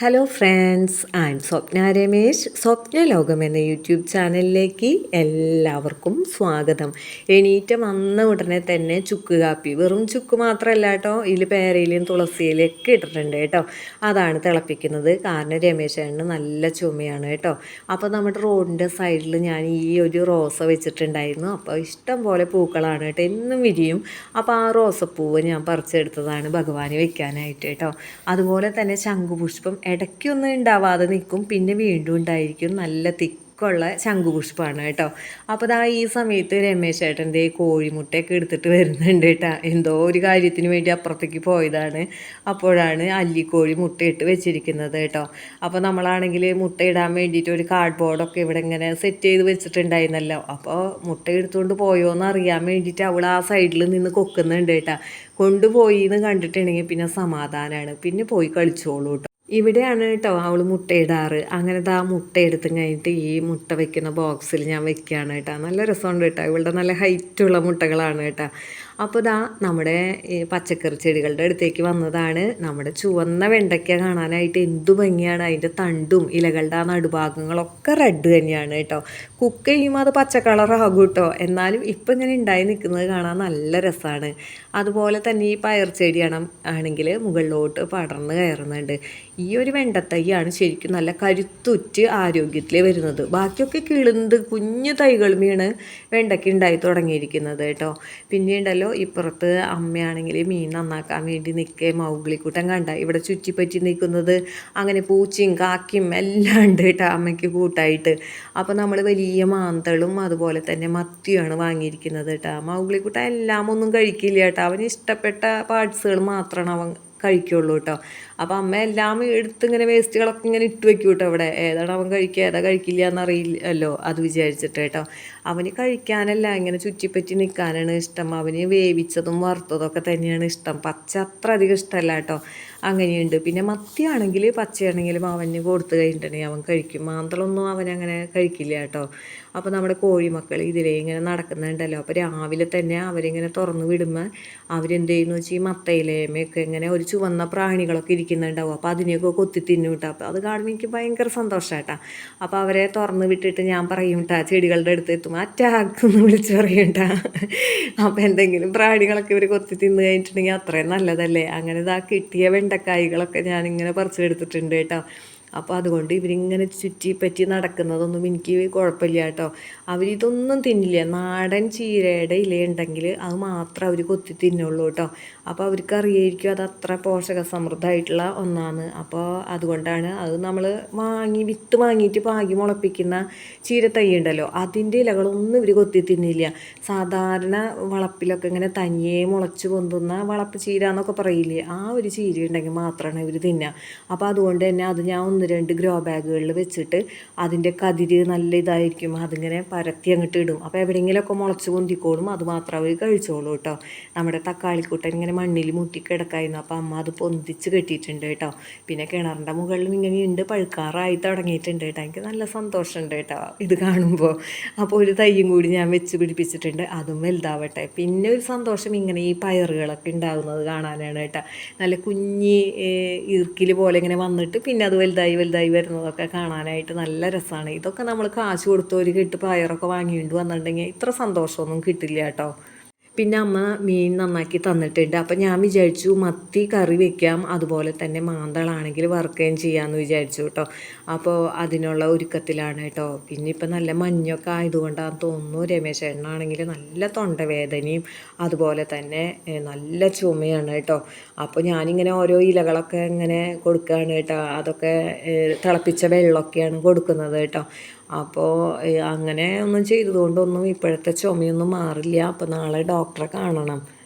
Hello friends I am Swapna Ramesh Swapna Lokam എന്ന YouTube ചാനലിലേക്ക് എല്ലാവർക്കും സ്വാഗതം. എണീറ്റ വന്ന ഉടനെ തന്നെ ചുക്ക് കാപ്പി വെറും ചുക്ക് മാത്രമല്ല കേട്ടോ ഇതിൽ പേരയിലും തുളസിയിലും ഒക്കെ ഇട്ടിട്ടുണ്ട് കേട്ടോ. അതാണ് തിളപ്പിക്കുന്നത്. കാരണം രമേശേണ് നല്ല ചുമയാണ് കേട്ടോ. അപ്പോൾ നമ്മുടെ റോഡിന്റെ സൈഡിൽ ഞാൻ ഈ ഒരു റോസ വെച്ചിട്ടുണ്ടായിരുന്നു. അപ്പോൾ ഇഷ്ടം പോലെ പൂക്കളാണ് കേട്ടോ എന്നും വിരിയും. അപ്പോൾ ആ റോസപ്പൂവ് ഞാൻ പറിച്ചെടുത്തതാണ് ഭഗവാന് വെക്കാനായിട്ട് കേട്ടോ. അതുപോലെ തന്നെ ശംഖുപുഷ്പം ഇടയ്ക്കൊന്നും ഉണ്ടാവാതെ നിൽക്കും. പിന്നെ വീണ്ടും ഉണ്ടായിരിക്കും. നല്ല തിക്കുള്ള ശംഖുപുഷ്പമാണ് കേട്ടോ. അപ്പോൾ ദാ ഈ സമയത്ത് രമേശ് ഏട്ടന്റെ കോഴിമുട്ടയൊക്കെ എടുത്തിട്ട് വരുന്നുണ്ട് കേട്ടോ. എന്തോ ഒരു കാര്യത്തിന് വേണ്ടി അപ്പുറത്തേക്ക് പോയതാണ്. അപ്പോഴാണ് അല്ലിക്കോഴി മുട്ടയിട്ട് വെച്ചിരിക്കുന്നത് കേട്ടോ. അപ്പോൾ നമ്മളാണെങ്കിൽ മുട്ട ഇടാൻ വേണ്ടിയിട്ട് ഒരു കാർഡ് ബോർഡൊക്കെ ഇവിടെ ഇങ്ങനെ സെറ്റ് ചെയ്ത് വെച്ചിട്ടുണ്ടായിരുന്നല്ലോ. അപ്പോൾ മുട്ട എടുത്തുകൊണ്ട് പോയോ എന്ന് അറിയാൻ വേണ്ടിയിട്ട് അവൾ ആ സൈഡിൽ നിന്ന് കൊക്കുന്നുണ്ട് കേട്ടോ. കൊണ്ടുപോയി എന്ന് കണ്ടിട്ടുണ്ടെങ്കിൽ പിന്നെ സമാധാനമാണ് പിന്നെ പോയി കളിച്ചോളൂ കേട്ടോ. ഇവിടെയാണ് കേട്ടോ അവൾ മുട്ടയിടാറ് അങ്ങനത്തെ ആ മുട്ട എടുത്തും കഴിഞ്ഞിട്ട് ഈ മുട്ട വെക്കുന്ന ബോക്സിൽ ഞാൻ വെക്കുകയാണ് കേട്ടോ. നല്ല രസമുണ്ട് കേട്ടോ. ഇവളുടെ നല്ല ഹൈറ്റുള്ള മുട്ടകളാണ് കേട്ടോ. അപ്പോൾ ഇതാ നമ്മുടെ പച്ചക്കറി ചെടികളുടെ അടുത്തേക്ക് വന്നതാണ്. നമ്മുടെ ചുവന്ന വെണ്ടയ്ക്ക കാണാനായിട്ട് എന്തു ഭംഗിയാണ്. അതിന്റെ തണ്ടും ഇലകളുടെ ആ നടുഭാഗങ്ങളൊക്കെ റെഡ് തന്നെയാണ് കേട്ടോ. കുക്ക് ചെയ്യുമ്പോൾ അത് പച്ച കളറാകും കേട്ടോ. എന്നാലും ഇപ്പം ഇങ്ങനെ ഉണ്ടായി നിൽക്കുന്നത് കാണാൻ നല്ല രസമാണ് അതുപോലെ തന്നെ ഈ പയർ ചെടിയാണ് ആണെങ്കിൽ മുകളിലോട്ട് പടർന്ന് കയറുന്നുണ്ട്. ഈ ഒരു വെണ്ടത്തൈയാണ് ശരിക്കും നല്ല കരുത്തുറ്റ് ആരോഗ്യത്തിൽ വരുന്നത്. ബാക്കിയൊക്കെ കിളുന്ത് കുഞ്ഞു തൈകൾ വീണ് വെണ്ടയ്ക്ക് ഉണ്ടായി തുടങ്ങിയിരിക്കുന്നത് കേട്ടോ. പിന്നെ ഉണ്ടല്ലോ ഇപ്പുറത്ത് അമ്മയാണെങ്കിൽ മീൻ നന്നാക്കാൻ വേണ്ടി നിൽക്കേ മൗഗ്ലിക്കൂട്ടം കണ്ട. ഇവിടെ ചുറ്റിപ്പറ്റി നിൽക്കുന്നത് അങ്ങനെ പൂച്ചയും കാക്കിയും എല്ലാം ഉണ്ട് കേട്ടോ അമ്മയ്ക്ക് കൂട്ടായിട്ട്. അപ്പോൾ നമ്മൾ വലിയ മാന്തളും അതുപോലെ തന്നെ മത്തിയുമാണ് വാങ്ങിയിരിക്കുന്നത് കേട്ടോ. മൗഗ്ലിക്കൂട്ടം എല്ലാം ഒന്നും കഴിക്കില്ല കേട്ടോ. അവന് ഇഷ്ടപ്പെട്ട പാർട്സുകൾ മാത്രമാണ് അവൻ കഴിക്കുള്ളൂ കേട്ടോ. അപ്പോൾ അമ്മ എല്ലാം എടുത്ത് ഇങ്ങനെ വേസ്റ്റുകളൊക്കെ ഇങ്ങനെ ഇട്ട് വെക്കും കേട്ടോ അവിടെ. ഏതാണ് അവൻ കഴിക്കുക? ഏതാ കഴിക്കില്ല എന്നറിയില്ലല്ലോ അത് വിചാരിച്ചിട്ട് കേട്ടോ. അവന് കഴിക്കാനല്ല ഇങ്ങനെ ചുറ്റിപ്പറ്റി നിൽക്കാനാണ് ഇഷ്ടം. അവന് വേവിച്ചതും വറുത്തതൊക്കെ തന്നെയാണ് ഇഷ്ടം. പച്ച അത്ര അധികം ഇഷ്ടമല്ല കേട്ടോ. അങ്ങനെയുണ്ട്. പിന്നെ മത്തിയാണെങ്കിൽ പച്ചയാണെങ്കിലും അവന് കൊടുത്തു കഴിഞ്ഞിട്ടുണ്ടെങ്കിൽ അവൻ കഴിക്കും. മാന്തളൊന്നും അവനങ്ങനെ കഴിക്കില്ല കേട്ടോ. അപ്പോൾ നമ്മുടെ കോഴിമക്കൾ ഇതിലേ ഇങ്ങനെ നടക്കുന്നുണ്ടല്ലോ. അപ്പോൾ രാവിലെ തന്നെ അവരിങ്ങനെ തുറന്ന് വിടുമ്പോൾ അവരെന്ത് ചെയ്യുന്നു? വെച്ചാൽ ഈ മത്തയിലേമയൊക്കെ ഇങ്ങനെ ഒരു ചുവന്ന പ്രാണികളൊക്കെ ഇരിക്കുന്നുണ്ടാവും. അപ്പോൾ അതിനെയൊക്കെ കൊത്തി തിന്നു അപ്പോൾ അത് കാണുമ്പോൾ എനിക്ക് ഭയങ്കര സന്തോഷമായിട്ടാ അപ്പോൾ അവരെ തുറന്ന് വിട്ടിട്ട് ഞാൻ പറയും കേട്ടാ ചെടികളുടെ അടുത്ത് എത്തുമ്പോൾ അറ്റാക്കെന്ന് വിളിച്ച് പറയും കേട്ടാ അപ്പോൾ എന്തെങ്കിലും പ്രാണികളൊക്കെ ഇവർ കൊത്തി തിന്ന് കഴിഞ്ഞിട്ടുണ്ടെങ്കിൽ അത്രയും നല്ലതല്ലേ? അങ്ങനെ ഇതാ കിട്ടിയ വെണ്ടക്കായ്കളൊക്കെ ഞാനിങ്ങനെ പറിച്ചെടുത്തിട്ടുണ്ട് കേട്ടോ അപ്പോൾ അതുകൊണ്ട് ഇവരിങ്ങനെ ചുറ്റി പറ്റി നടക്കുന്നതൊന്നും എനിക്ക് കുഴപ്പമില്ല കേട്ടോ. അവരിതൊന്നും തിന്നില്ല. നാടൻ ചീരയുടെ ഇലയുണ്ടെങ്കിൽ അത് മാത്രം അവർ കൊത്തി തിന്നുള്ളൂ കേട്ടോ. അപ്പോൾ അവർക്ക് അറിയായിരിക്കും അത് അത്ര പോഷക സമൃദ്ധമായിട്ടുള്ള ഒന്നാണ്. അപ്പോൾ അതുകൊണ്ടാണ് അത് നമ്മൾ വാങ്ങി വിത്ത് വാങ്ങിയിട്ട് പാകി മുളപ്പിക്കുന്ന ചീരത്തൈ ഉണ്ടല്ലോ അതിന്റെ ഇലകളൊന്നും ഇവർ കൊത്തി തിന്നില്ല. സാധാരണ വളപ്പിലൊക്കെ ഇങ്ങനെ തനിയെ മുളച്ച് പൊന്തുന്ന വളപ്പ് ചീര എന്നൊക്കെ പറയില്ലേ ആ ഒരു ചീര ഉണ്ടെങ്കിൽ മാത്രമാണ് ഇവർ തിന്നുക. അപ്പോൾ അതുകൊണ്ട് തന്നെ അത് ഞാൻ ഒന്ന് രണ്ട് ഗ്രോ ബാഗുകളിൽ വെച്ചിട്ട് അതിന്റെ കതിര് നല്ല ഇതായിരിക്കും. അതിങ്ങനെ പരത്തി അങ്ങോട്ട് ഇടും. അപ്പോൾ എവിടെയെങ്കിലുമൊക്കെ മുളച്ച് പൊന്തിക്കോളും. അത് മാത്രം അവർ കഴിച്ചോളൂ കേട്ടോ. നമ്മുടെ തക്കാളിക്കൂട്ടൻ ഇങ്ങനെ മണ്ണിൽ മുട്ടി കിടക്കായിരുന്നു. അപ്പോൾ അമ്മ അത് പൊന്തിച്ച് കെട്ടിയിട്ടുണ്ട് കേട്ടോ. പിന്നെ കിണറിന്റെ മുകളിലും ഇങ്ങനെ ഉണ്ട്. പഴുക്കാറായി തുടങ്ങിയിട്ടുണ്ട് കേട്ടോ. എനിക്ക് നല്ല സന്തോഷമുണ്ട് കേട്ടോ ഇത് കാണുമ്പോൾ. അപ്പോൾ ഒരു തയ്യും കൂടി ഞാൻ വെച്ച് പിടിപ്പിച്ചിട്ടുണ്ട്. അതും വലുതാവട്ടെ. പിന്നെ ഒരു സന്തോഷം ഇങ്ങനെ ഈ പയറുകളൊക്കെ ഉണ്ടാകുന്നത് കാണാനാണ് കേട്ടോ. നല്ല കുഞ്ഞി ഈർക്കിൽ പോലെ ഇങ്ങനെ വന്നിട്ട് പിന്നെ അത് വലുതായി വലുതായി വലുതായി വരുന്നതൊക്കെ കാണാനായിട്ട് നല്ല രസമാണ് ഇതൊക്കെ നമ്മൾ കാശ് കൊടുത്ത് ഒരു കെട്ട് പയറൊക്കെ വാങ്ങിയിട്ട് വന്നിട്ടുണ്ടെങ്കിൽ ഇത്ര സന്തോഷമൊന്നും കിട്ടില്ല കേട്ടോ. പിന്നെ അമ്മ മീൻ നന്നാക്കി തന്നിട്ടുണ്ട്. അപ്പം ഞാൻ വിചാരിച്ചു മത്തി കറി വെക്കാം അതുപോലെ തന്നെ മാന്തളാണെങ്കിൽ വറുക്കുകയും ചെയ്യാമെന്ന് വിചാരിച്ചു കേട്ടോ അപ്പോൾ അതിനുള്ള ഒരുക്കത്തിലാണ് കേട്ടോ പിന്നെ ഇപ്പം നല്ല മഞ്ഞൊക്കെ ആയതുകൊണ്ടാണ് തോന്നുന്നു രമേശ് എണ്ണാണെങ്കിൽ നല്ല തൊണ്ടവേദനയും അതുപോലെ തന്നെ നല്ല ചുമയാണ് കേട്ടോ അപ്പോൾ ഞാനിങ്ങനെ ഓരോ ഇലകളൊക്കെ ഇങ്ങനെ കൊടുക്കുകയാണ് കേട്ടോ അതൊക്കെ തിളപ്പിച്ച വെള്ളമൊക്കെയാണ് കൊടുക്കുന്നത് കേട്ടോ അപ്പോൾ അങ്ങനെ ഒന്നും ചെയ്തതുകൊണ്ടൊന്നും ഇപ്പോഴത്തെ ചുമയൊന്നും മാറില്ല. അപ്പോൾ നാളെ ഡോക്ടറെ കാണണം.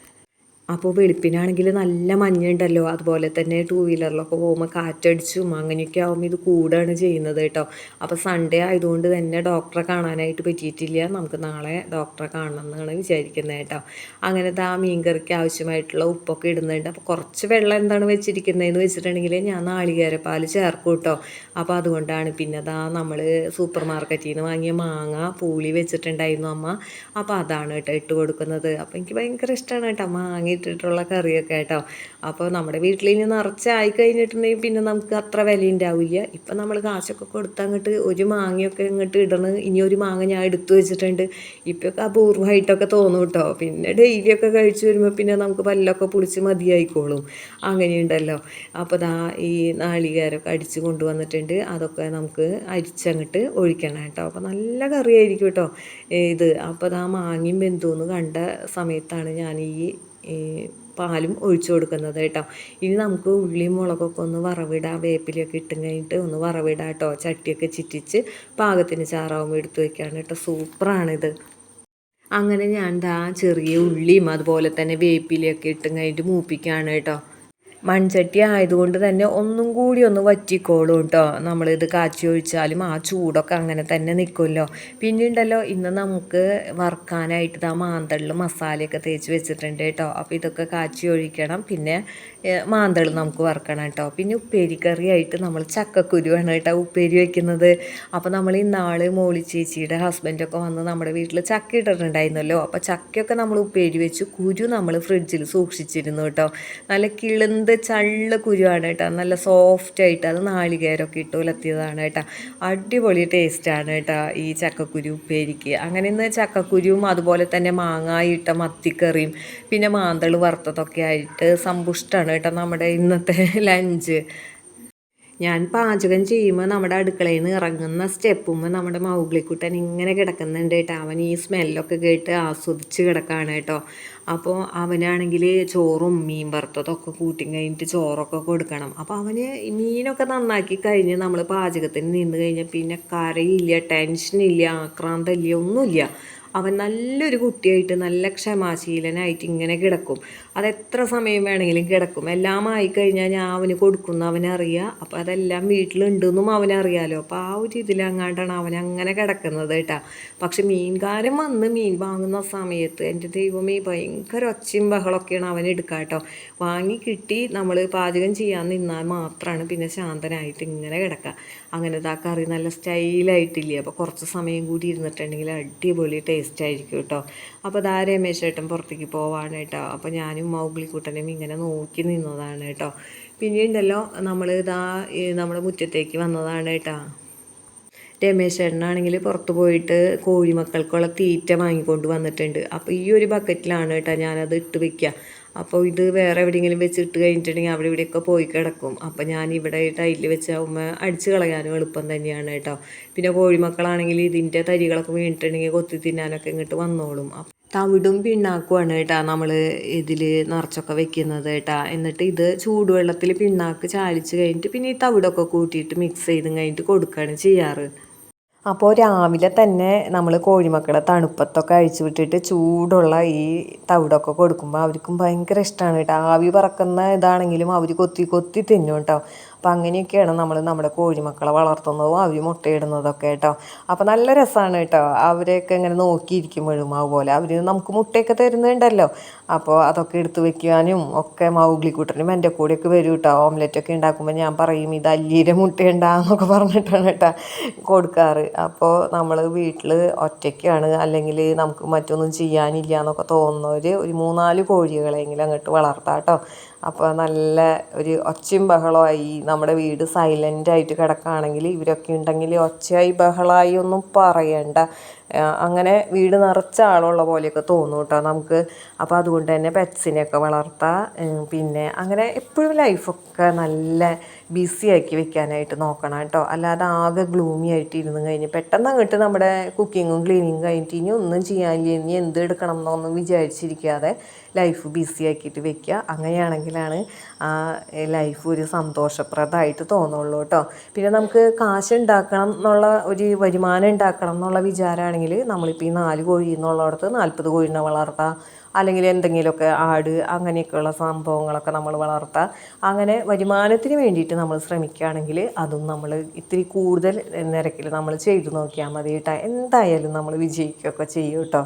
അപ്പോൾ വെളുപ്പിനാണെങ്കിൽ നല്ല മഞ്ഞുണ്ടല്ലോ. അതുപോലെ തന്നെ ടൂ വീലറിലൊക്കെ പോകുമ്പോൾ കാറ്റടിച്ചും അങ്ങനെയൊക്കെ ആകുമ്പോൾ ഇത് കൂടുകയാണ് ചെയ്യുന്നത് കേട്ടോ. അപ്പോൾ സൺഡേ ആയതുകൊണ്ട് തന്നെ ഡോക്ടറെ കാണാനായിട്ട് പറ്റിയിട്ടില്ല. നമുക്ക് നാളെ ഡോക്ടറെ കാണണം എന്നാണ് വിചാരിക്കുന്നത് കേട്ടോ. അങ്ങനത്തെ ആ മീൻകറിക്ക് ആവശ്യമായിട്ടുള്ള ഉപ്പൊക്കെ ഇടുന്നുണ്ട്. അപ്പോൾ കുറച്ച് വെള്ളം എന്താണ് വെച്ചിരിക്കുന്നതെന്ന് വെച്ചിട്ടുണ്ടെങ്കിൽ ഞാൻ നാളികേരപ്പാൽ ചേർക്കും കേട്ടോ. അപ്പോൾ അതുകൊണ്ടാണ് പിന്നെ അതാ നമ്മൾ സൂപ്പർ മാർക്കറ്റിൽ നിന്ന് വാങ്ങിയ മാങ്ങ പൂളി വെച്ചിട്ടുണ്ടായിരുന്നു അമ്മ. അപ്പോൾ അതാണ് കേട്ടോ ഇട്ട് കൊടുക്കുന്നത്. അപ്പോൾ എനിക്ക് ഭയങ്കര ഇഷ്ടമാണ് കേട്ടോ മാങ്ങ ഇട്ടിട്ടുള്ള കറിയൊക്കെ കേട്ടോ അപ്പോൾ നമ്മുടെ വീട്ടിൽ ഇനി നിറച്ചായി കഴിഞ്ഞിട്ടുണ്ടെങ്കിൽ പിന്നെ നമുക്ക് അത്ര വില ഉണ്ടാവില്ല. ഇപ്പം നമ്മൾ കാശൊക്കെ കൊടുത്ത് അങ്ങോട്ട് ഒരു മാങ്ങയൊക്കെ ഇങ്ങോട്ട് ഇടണ്. ഇനി ഒരു മാങ്ങ ഞാൻ എടുത്തു വെച്ചിട്ടുണ്ട്. ഇപ്പോഴൊക്കെ അപൂർവമായിട്ടൊക്കെ തോന്നും കേട്ടോ. പിന്നെ ഡെയിലിയൊക്കെ കഴിച്ചു വരുമ്പോൾ പിന്നെ നമുക്ക് പല്ലൊക്കെ പൊളിച്ച് മതിയായിക്കോളും. അങ്ങനെയുണ്ടല്ലോ. അപ്പോൾ ദാ ഈ നാളികേരമൊക്കെ അടിച്ച് കൊണ്ടുവന്നിട്ടുണ്ട്. അതൊക്കെ നമുക്ക് അരിച്ചങ്ങോട്ട് ഒഴിക്കണം കേട്ടോ. അപ്പോൾ നല്ല കറിയായിരിക്കും കേട്ടോ. ഇത്. അപ്പോൾ ദാ മാങ്ങയും ബന്ധുവെന്ന് കണ്ട സമയത്താണ് ഞാൻ ഈ പാലും ഒഴിച്ചു കൊടുക്കുന്നത് കേട്ടോ. ഇനി നമുക്ക് ഉള്ളിയും മുളകൊക്കെ ഒന്ന് വറവിടാം വേപ്പിലൊക്കെ ഇട്ടും കഴിഞ്ഞിട്ട് ഒന്ന് വറവിടാം കേട്ടോ. ചട്ടിയൊക്കെ ചിറ്റിച്ച് പാകത്തിന് ചാറാവുമ്പോൾ എടുത്തു വെക്കുകയാണ് കേട്ടോ. സൂപ്പറാണിത്. അങ്ങനെ ഞാൻ ദാ ചെറിയ ഉള്ളിയും അതുപോലെ തന്നെ വേപ്പിലയൊക്കെ ഇട്ടും കഴിഞ്ഞിട്ട് മൂപ്പിക്കുകയാണ് കേട്ടോ. മൺചട്ടി ആയതുകൊണ്ട് തന്നെ ഒന്നും കൂടി ഒന്ന് വറ്റിക്കോളും കേട്ടോ നമ്മളിത് കാച്ചി ഒഴിച്ചാലും ആ ചൂടൊക്കെ അങ്ങനെ തന്നെ നിൽക്കുമല്ലോ പിന്നെ ഉണ്ടല്ലോ ഇന്ന് നമുക്ക് വറുക്കാനായിട്ട് ആ മാന്തളിൽ മസാലയൊക്കെ തേച്ച് വെച്ചിട്ടുണ്ട് കേട്ടോ അപ്പോൾ ഇതൊക്കെ കാച്ചി ഒഴിക്കണം. പിന്നെ മാന്തൾ നമുക്ക് വറുക്കണം കേട്ടോ. പിന്നെ ഉപ്പേരിക്കറി ആയിട്ട് നമ്മൾ ചക്കക്കുരുവാണ് കേട്ടോ ഉപ്പേരി വയ്ക്കുന്നത് അപ്പോൾ നമ്മൾ ഇന്നാൾ മോളി ചേച്ചിയുടെ ഹസ്ബൻഡൊക്കെ വന്ന് നമ്മുടെ വീട്ടിൽ ചക്ക ഇട്ടിട്ടുണ്ടായിരുന്നല്ലോ. അപ്പോൾ ചക്കയൊക്കെ നമ്മൾ ഉപ്പേരി വെച്ച് കുരു നമ്മൾ ഫ്രിഡ്ജിൽ സൂക്ഷിച്ചിരുന്നു കേട്ടോ. നല്ല കിളുന്ത് ചള്ള കുരുവാണ് കേട്ടോ. നല്ല സോഫ്റ്റ് ആയിട്ട് അത് നാളികേരമൊക്കെ ഇട്ട് ഉലത്തിയതാണ് കേട്ടോ. അടിപൊളി ടേസ്റ്റാണ് കേട്ടോ ഈ ചക്കക്കുരു ഉപ്പേരിക്ക്. അങ്ങനെ ഇന്ന് ചക്കക്കുരുവും അതുപോലെ തന്നെ മാങ്ങായിട്ട മത്തിക്കറിയും പിന്നെ മാന്തൾ വറുത്തതൊക്കെ ആയിട്ട് സമ്പുഷ്ടമാണ് കേട്ടോ നമ്മുടെ ഇന്നത്തെ ലഞ്ച് ഞാൻ പാചകം ചെയ്യുമ്പോൾ നമ്മുടെ അടുക്കളയിൽ നിന്ന് ഇറങ്ങുന്ന സ്റ്റെപ്പുമ്പോൾ നമ്മുടെ മൗഗ്ലിക്കുട്ടൻ ഇങ്ങനെ കിടക്കുന്നുണ്ട് കേട്ടോ. അവൻ ഈ സ്മെല്ലൊക്കെ കേട്ട് ആസ്വദിച്ച് കിടക്കുകയാണ് കേട്ടോ. അപ്പോൾ അവനാണെങ്കിൽ ചോറും മീൻ വറുത്തതൊക്കെ കൂട്ടി കഴിഞ്ഞിട്ട് ചോറൊക്കെ കൊടുക്കണം. അപ്പോൾ അവന് മീനൊക്കെ നന്നാക്കി കഴിഞ്ഞ് നമ്മൾ പാചകത്തിന് നിന്ന് കഴിഞ്ഞാൽ പിന്നെ കരയില്ല ടെൻഷനില്ല ആക്രാന്തമില്ല ഒന്നുമില്ല. അവൻ നല്ലൊരു കുട്ടിയായിട്ട് നല്ല ക്ഷമാശീലനായിട്ട് ഇങ്ങനെ കിടക്കും. അത് എത്ര സമയം വേണമെങ്കിലും കിടക്കും. എല്ലാം ആയിക്കഴിഞ്ഞാൽ ഞാൻ അവന് കൊടുക്കുന്ന അവനറിയാം അപ്പോൾ അതെല്ലാം വീട്ടിലുണ്ടെന്നും അവനറിയാലോ അപ്പോൾ ആ ഒരു ഇതിലങ്ങാണ്ടാണ് അവൻ അങ്ങനെ കിടക്കുന്നത് കേട്ടാ. പക്ഷെ മീൻകാരൻ വന്ന് മീൻ വാങ്ങുന്ന സമയത്ത് എന്റെ ദൈവമേ ഭയങ്കര ഒച്ചയും ബഹളമൊക്കെയാണ് അവൻ എടുക്കുക കേട്ടോ. വാങ്ങി കിട്ടി നമ്മൾ പാചകം ചെയ്യാൻ നിന്നാൽ മാത്രമാണ് പിന്നെ ശാന്തനായിട്ട് ഇങ്ങനെ കിടക്കുക. അങ്ങനെ ആ കറി നല്ല സ്റ്റൈലായിട്ടില്ലേ? അപ്പോൾ കുറച്ച് സമയം കൂടി ഇരുന്നിട്ടുണ്ടെങ്കിൽ അടിപൊളി ടേസ്റ്റ് ആയിരിക്കും കേട്ടോ. അപ്പോൾ ദാ രമേശേട്ടൻ പുറത്തേക്ക് പോവാണ് കേട്ടോ. അപ്പോൾ ഞാനും മൗഗ്ലിക്കുട്ടനും ഇങ്ങനെ നോക്കി നിന്നതാണ് കേട്ടോ. പിന്നീണ്ടല്ലോ നമ്മൾ ഇതാ നമ്മുടെ മുറ്റത്തേക്ക് വന്നതാണ് കേട്ടോ. രമേശ് ചേട്ടനാണെങ്കിൽ പുറത്ത് പോയിട്ട് കോഴിമക്കൾക്കുള്ള തീറ്റ വാങ്ങിക്കൊണ്ട് വന്നിട്ടുണ്ട്. അപ്പോൾ ഈ ഒരു ബക്കറ്റിലാണ് കേട്ടോ ഞാനത് ഇട്ട് വെക്കുക. അപ്പോൾ ഇത് വേറെ എവിടെയെങ്കിലും വെച്ചിട്ട് കഴിഞ്ഞിട്ടുണ്ടെങ്കിൽ അവിടെ ഇവിടെയൊക്കെ പോയി കിടക്കും. അപ്പോൾ ഞാൻ ഇവിടെ ടൈലിൽ വെച്ചാകുമ്പോൾ അടിച്ച് കളയാനും എളുപ്പം തന്നെയാണ് കേട്ടോ. പിന്നെ കോഴിമക്കളാണെങ്കിൽ ഇതിന്റെ തരികളൊക്കെ വീണിട്ടുണ്ടെങ്കിൽ കൊത്തി തിന്നാനൊക്കെ ഇങ്ങോട്ട് വന്നോളും. തവിടും പിണ്ണാക്കുമാണ് കേട്ടോ നമ്മൾ ഇതിൽ നിറച്ചൊക്കെ വെക്കുന്നത് കേട്ടോ. എന്നിട്ട് ഇത് ചൂടുവെള്ളത്തിൽ പിണ്ണാക്ക് ചാലിച്ച് കഴിഞ്ഞിട്ട് പിന്നെ ഈ തവിടൊക്കെ കൂട്ടിയിട്ട് മിക്സ് ചെയ്തും കഴിഞ്ഞിട്ട് കൊടുക്കുകയാണ് ചെയ്യാറ്. അപ്പോൾ രാവിലെ തന്നെ നമ്മൾ കോഴിമക്കളെ തണുപ്പത്തൊക്കെ അഴിച്ചു വിട്ടിട്ട് ചൂടുള്ള ഈ തവിടൊക്കെ കൊടുക്കുമ്പോൾ അവർക്കും ഭയങ്കര ഇഷ്ടമാണ് കേട്ടോ. ആവി പറക്കുന്ന ഇതാണെങ്കിലും അവർ കൊത്തി കൊത്തി തിന്നും കേട്ടോ. അപ്പം അങ്ങനെയൊക്കെയാണ് നമ്മൾ നമ്മുടെ കോഴിമക്കളെ വളർത്തുന്നതും അവർ മുട്ടയിടുന്നതൊക്കെ കേട്ടോ. അപ്പോൾ നല്ല രസമാണ് കേട്ടോ. അവരെയൊക്കെ ഇങ്ങനെ നോക്കിയിരിക്കുമ്പോഴും അതുപോലെ അവർ നമുക്ക് മുട്ടയൊക്കെ തരുന്നുണ്ടല്ലോ. അപ്പോൾ അതൊക്കെ എടുത്ത് വെക്കാനും ഒക്കെ മൗഗ്ലിക്കൂട്ടനും എന്റെ കൂടെയൊക്കെ വരും കേട്ടോ ഓംലെറ്റൊക്കെ ഉണ്ടാക്കുമ്പോൾ ഞാൻ പറയും ഇത് അല്ലിയുടെ മുട്ടയുണ്ടാന്നൊക്കെ പറഞ്ഞിട്ടാണ് കേട്ടോ കൊടുക്കാറ്. അപ്പോൾ നമ്മൾ വീട്ടിൽ ഒറ്റയ്ക്കാണ് അല്ലെങ്കിൽ നമുക്ക് മറ്റൊന്നും ചെയ്യാനില്ല എന്നൊക്കെ തോന്നുന്നവർ ഒരു മൂന്നാൽ കോഴികളെങ്കിലും അങ്ങോട്ട് വളർത്താം കേട്ടോ അപ്പോൾ നല്ല ഒരു ഒച്ചയും ബഹളമായി നമ്മുടെ വീട് സൈലന്റായിട്ട് കിടക്കുകയാണെങ്കിൽ ഇവരൊക്കെ ഉണ്ടെങ്കിൽ ഒച്ചയായി ബഹളമായി ഒന്നും പറയണ്ട. അങ്ങനെ വീട് നിറച്ച ആളുള്ള പോലെയൊക്കെ തോന്നും കേട്ടോ നമുക്ക്. അപ്പോൾ അതുകൊണ്ട് തന്നെ പെറ്റ്സിനെയൊക്കെ വളർത്താം പിന്നെ അങ്ങനെ എപ്പോഴും ലൈഫൊക്കെ നല്ല ബിസി ആക്കി വെക്കാനായിട്ട് നോക്കണം കേട്ടോ. അല്ലാതെ ആകെ ഗ്ലൂമി ആയിട്ട് ഇരുന്ന് കഴിഞ്ഞ് പെട്ടെന്ന് അങ്ങോട്ട് നമ്മുടെ കുക്കിങ്ങും ക്ലീനിങ്ങും കഴിഞ്ഞിട്ട് ഇനി ഒന്നും ചെയ്യാനില്ല ഇനി എന്ത് എടുക്കണം എന്നൊന്നും വിചാരിച്ചിരിക്കാതെ ലൈഫ് ബിസി ആക്കിയിട്ട് വെക്കുക. അങ്ങനെയാണെങ്കിലാണ് ആ ലൈഫ് ഒരു സന്തോഷപ്രദമായിട്ട് തോന്നുള്ളൂ കേട്ടോ. പിന്നെ നമുക്ക് കാശ് ഉണ്ടാക്കണം എന്നുള്ള ഒരു വരുമാനം ഉണ്ടാക്കണം എന്നുള്ള വിചാരമാണെങ്കിൽ നമ്മളിപ്പോൾ ഈ നാല് കോഴി എന്നുള്ളിടത്ത് നാൽപ്പത് കോഴിനെ വളർത്താം. അല്ലെങ്കിൽ എന്തെങ്കിലുമൊക്കെ ആട് അങ്ങനെയൊക്കെയുള്ള സംഭവങ്ങളൊക്കെ നമ്മൾ വളർത്താം. അങ്ങനെ വരുമാനത്തിന് വേണ്ടിയിട്ട് നമ്മൾ ശ്രമിക്കുകയാണെങ്കിൽ അതും നമ്മൾ ഇത്തിരി കൂടുതൽ നിരക്കിൽ നമ്മൾ ചെയ്തു നോക്കിയാൽ മതി കേട്ടോ എന്തായാലും നമ്മൾ വിജയിക്കുകയൊക്കെ ചെയ്യും കേട്ടോ.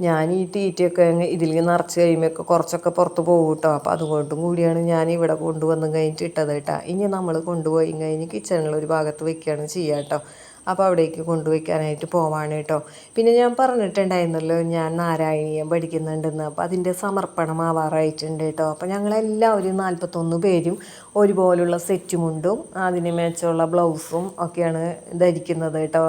ഞാൻ ഈ തീറ്റയൊക്കെ ഇതിൽ നിറച്ച് കഴിയുമ്പോഴൊക്കെ കുറച്ചൊക്കെ പുറത്ത് പോകും കേട്ടോ. അപ്പോൾ അതുകൊണ്ടും കൂടിയാണ് ഞാൻ ഇവിടെ കൊണ്ടുവന്ന് കഴിഞ്ഞിട്ട് ഇട്ടത് കേട്ടോ. ഇനി നമ്മൾ കൊണ്ടുപോയി കഴിഞ്ഞ് കിച്ചണിൽ ഒരു ഭാഗത്ത് വെക്കുകയാണ് ചെയ്യുക കേട്ടോ. അപ്പോൾ അവിടേക്ക് കൊണ്ടുവയ്ക്കാനായിട്ട് പോവാണ് കേട്ടോ. പിന്നെ ഞാൻ പറഞ്ഞിട്ടുണ്ടായിരുന്നല്ലോ ഞാൻ നാരായണീയം പഠിക്കുന്നുണ്ടെന്ന്. അപ്പോൾ അതിന്റെ സമർപ്പണം ആവാറായിട്ടുണ്ട് കേട്ടോ. അപ്പോൾ ഞങ്ങളെല്ലാവരും നാൽപ്പത്തൊന്ന് പേരും ഒരുപോലുള്ള സെറ്റുമുണ്ടും അതിന് മേച്ചുള്ള ബ്ലൗസും ഒക്കെയാണ് ധരിക്കുന്നത് കേട്ടോ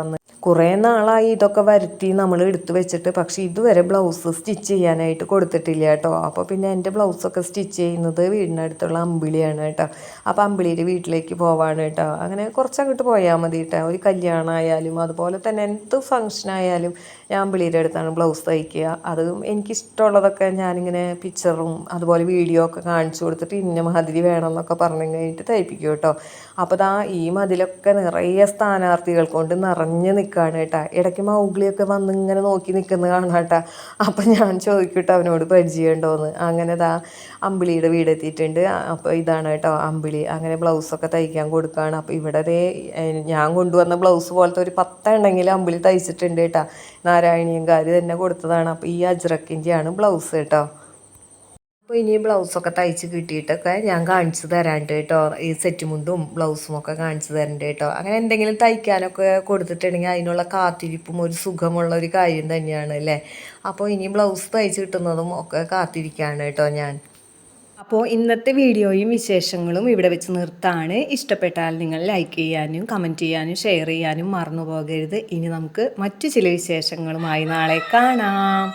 കുറേ നാളായി ഇതൊക്കെ വരുത്തി നമ്മൾ എടുത്തു വെച്ചിട്ട്. പക്ഷേ ഇതുവരെ ബ്ലൗസ് സ്റ്റിച്ച് ചെയ്യാനായിട്ട് കൊടുത്തിട്ടില്ല കേട്ടോ. അപ്പോൾ പിന്നെ എന്റെ ബ്ലൗസൊക്കെ സ്റ്റിച്ച് ചെയ്യുന്നത് വീടിനടുത്തുള്ള അമ്പിളിയാണ് കേട്ടോ. അപ്പോൾ അമ്പിളിയുടെ വീട്ടിലേക്ക് പോവാണ് കേട്ടോ. അങ്ങനെ കുറച്ചങ്ങോട്ട് പോയാൽ മതി കേട്ടോ. ഒരു കല്യാണമായാലും അതുപോലെ തന്നെ എന്ത് ഫങ്ഷനായാലും ഞാൻ അമ്പിളിയുടെ അടുത്താണ് ബ്ലൗസ് തയ്ക്കുക. അതും എനിക്കിഷ്ടമുള്ളതൊക്കെ ഞാനിങ്ങനെ പിക്ചറും അതുപോലെ വീഡിയോ ഒക്കെ കാണിച്ചു കൊടുത്തിട്ട് ഇന്ന മതിരി വേണം എന്നൊക്കെ പറഞ്ഞു കഴിഞ്ഞിട്ട് തയ്പ്പിക്കും കേട്ടോ. അപ്പോൾ ദാ ഈ മതിലൊക്കെ നിറയെ സ്ഥാനാർത്ഥികൾ കൊണ്ട് നിറഞ്ഞ് നിൽക്കുകയാണ് കേട്ടോ. ഇടയ്ക്ക് മൗഗ്ലിയൊക്കെ വന്ന് ഇങ്ങനെ നോക്കി നിൽക്കുന്നത് കാണാട്ടാ അപ്പം ഞാൻ ചോദിക്കട്ടോ അവനോട് പരിചയമുണ്ടോയെന്ന് അങ്ങനെ ദാ അമ്പിളിയുടെ വീടെത്തിയിട്ടുണ്ട്. അപ്പോൾ ഇതാണ് കേട്ടോ അമ്പിളി അങ്ങനെ ബ്ലൗസൊക്കെ തയ്ക്കാൻ കൊടുക്കുകയാണ് അപ്പോൾ ഇവിടെ ഞാൻ കൊണ്ടുവന്ന ബ്ലൗസ് പോലത്തെ ഒരു പത്തെണ്ണെങ്കിലും അമ്പിളി തയ്ച്ചിട്ടുണ്ട് കേട്ടോ. നാരായണീയങ്കാർ തന്നെ കൊടുത്തതാണ്. അപ്പോൾ ഈ അജ്രക്കിന്റെയാണ് ബ്ലൗസ് കേട്ടോ. അപ്പോൾ ഇനി ബ്ലൗസൊക്കെ തയ്ച്ച് കിട്ടിയിട്ടൊക്കെ ഞാൻ കാണിച്ചു തരാണ്ട് കേട്ടോ. ഈ സെറ്റ് മുണ്ടും ബ്ലൗസും ഒക്കെ കാണിച്ചു തരണ്ട് കേട്ടോ. അങ്ങനെ എന്തെങ്കിലും തയ്ക്കാനൊക്കെ കൊടുത്തിട്ടുണ്ടെങ്കിൽ അതിനുള്ള കാത്തിരിപ്പും ഒരു സുഖമുള്ള ഒരു കാര്യം തന്നെയാണ് അല്ലേ? അപ്പോൾ ഇനി ബ്ലൗസ് തയ്ച്ച് കിട്ടുന്നതും ഒക്കെ കാത്തിരിക്കുകയാണ് കേട്ടോ ഞാൻ. അപ്പോൾ ഇന്നത്തെ വീഡിയോയും വിശേഷങ്ങളും ഇവിടെ വെച്ച് നിർത്താണ്. ഇഷ്ടപ്പെട്ടാൽ നിങ്ങൾ ലൈക്ക് ചെയ്യാനും കമന്റ് ചെയ്യാനും ഷെയർ ചെയ്യാനും മറന്നു പോകരുത്. ഇനി നമുക്ക് മറ്റു ചില വിശേഷങ്ങളുമായി നാളെ കാണാം.